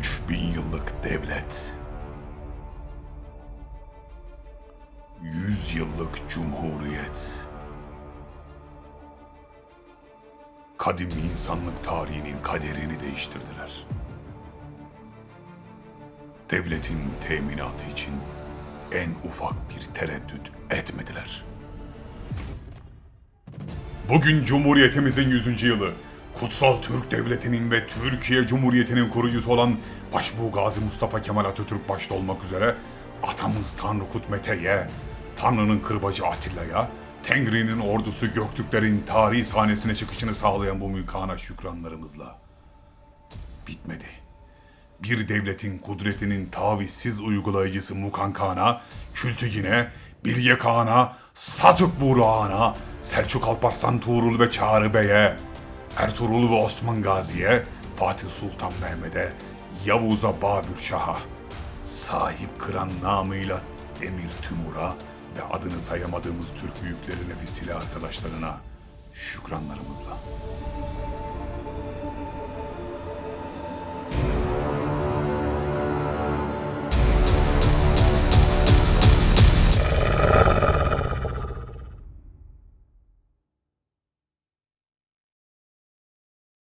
3000 yıllık devlet. 100 yıllık cumhuriyet. Kadim insanlık tarihinin kaderini değiştirdiler. Devletin teminatı için en ufak bir tereddüt etmediler. Bugün Cumhuriyetimizin 100. yılı. Kutsal Türk Devleti'nin ve Türkiye Cumhuriyeti'nin kurucusu olan Başbuğ Gazi Mustafa Kemal Atatürk başta olmak üzere atamız Tanrı Kutmete'ye, Tanrı'nın kırbacı Atilla'ya, Tengri'nin ordusu Göktürklerin tarihi sahnesine çıkışını sağlayan bu mükana şükranlarımızla bitmedi. Bir devletin kudretinin tavizsiz uygulayıcısı Mukan Kağan'a, Kültigine, Bilge Kağan'a, Sadık Burak'ına, Selçuk Alparslan Tuğrul ve Çağrı Bey'e, Ertuğrul ve Osman Gazi'ye, Fatih Sultan Mehmet'e, Yavuz'a Babür Şah'a, sahip kıran namıyla Emir Timur'a ve adını sayamadığımız Türk büyüklerine ve silah arkadaşlarına şükranlarımızla.